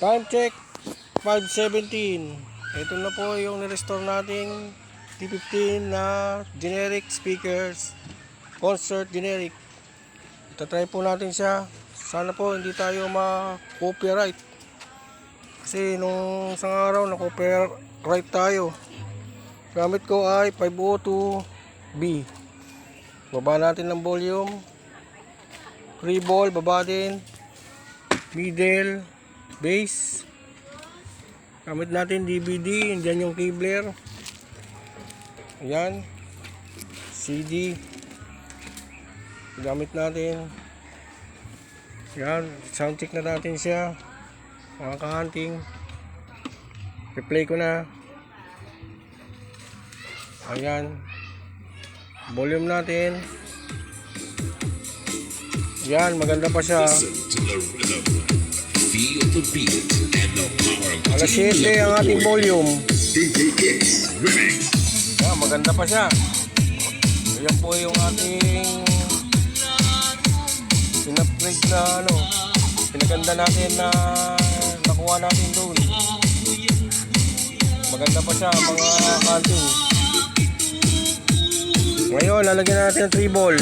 Time check 5.17 Ito na po yung nirestore nating T15 na generic speakers. Concert generic. Itatry po natin siya. Sana po hindi tayo ma-copyright. Kasi nung isang araw na-copyright tayo. Gamit ko ay 502B Baba natin ng volume. Free ball, baba din. Middle, base. Gamit natin DVD, andyan yung keyblare. Ayan. CD. Gamit natin. Ayan, sound check na natin siya. Mga kahanting. Replay ko na. Ayan. Volume natin. Yan, maganda pa siya. Alas 7 ang ating volume. Yeah, maganda pa siya. Ayan po yung ating in-upgrade na ano, pinaganda natin na nakuha natin doon. Maganda pa siya mga kanting. Ngayon, lalagyan natin ng tribal.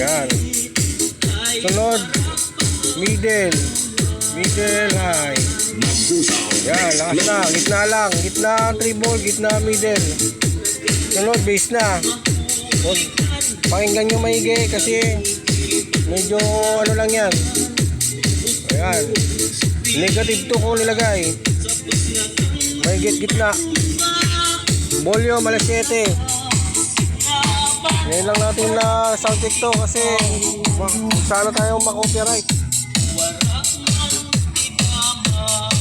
Yan. Sunod, middle. Middle high. Yan, lakas na. Gitna lang. Gitna treble, gitna middle. Sunod, base na. Huwag pakinggan nyo maigi kasi medyo ano lang yan. Ayan. Negative 2 ko nilagay. Mahigit gitna. Volume, alas 7. Ngayon lang natin na sound check to kasi sana tayo makopyright.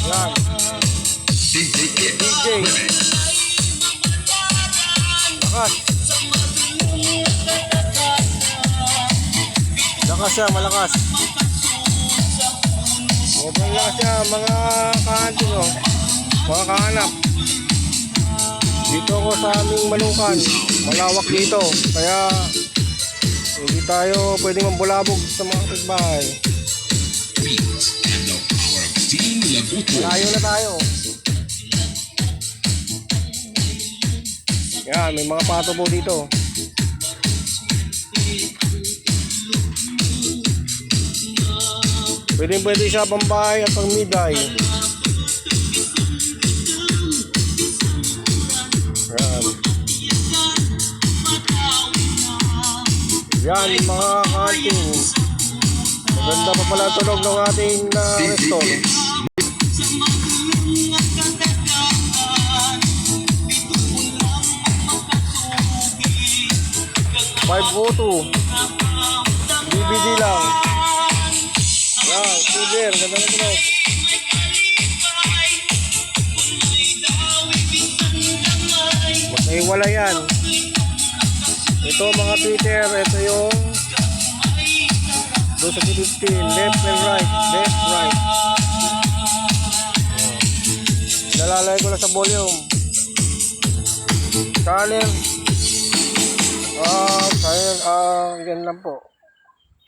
Yan. DJ DJ. Lakas. Lakas siya, malakas. Sobrang lakas siya, mga kahanti no. Mga kahanap. Dito ako sa aming malukan. Malawak dito. Kaya hindi tayo pwedeng mambulabog sa mga kapitbahay. Beat Labuto. Malayo na tayo. Yan, may mga pato po dito. Pwede pwede siya pambahay at pangmigay. Yan. Yan mga kanting. Maganda pa pala tunog ng ating na DJ Five o two. DVD lang. Yan, silver. Ganda na tunog. Magkaiwala yan. Ito mga Twitter. Ito yung doon sa 15. Left and right. Left, right. Yan. Nalalay ko na sa volume. Channel. Ah, ah, yan lang po.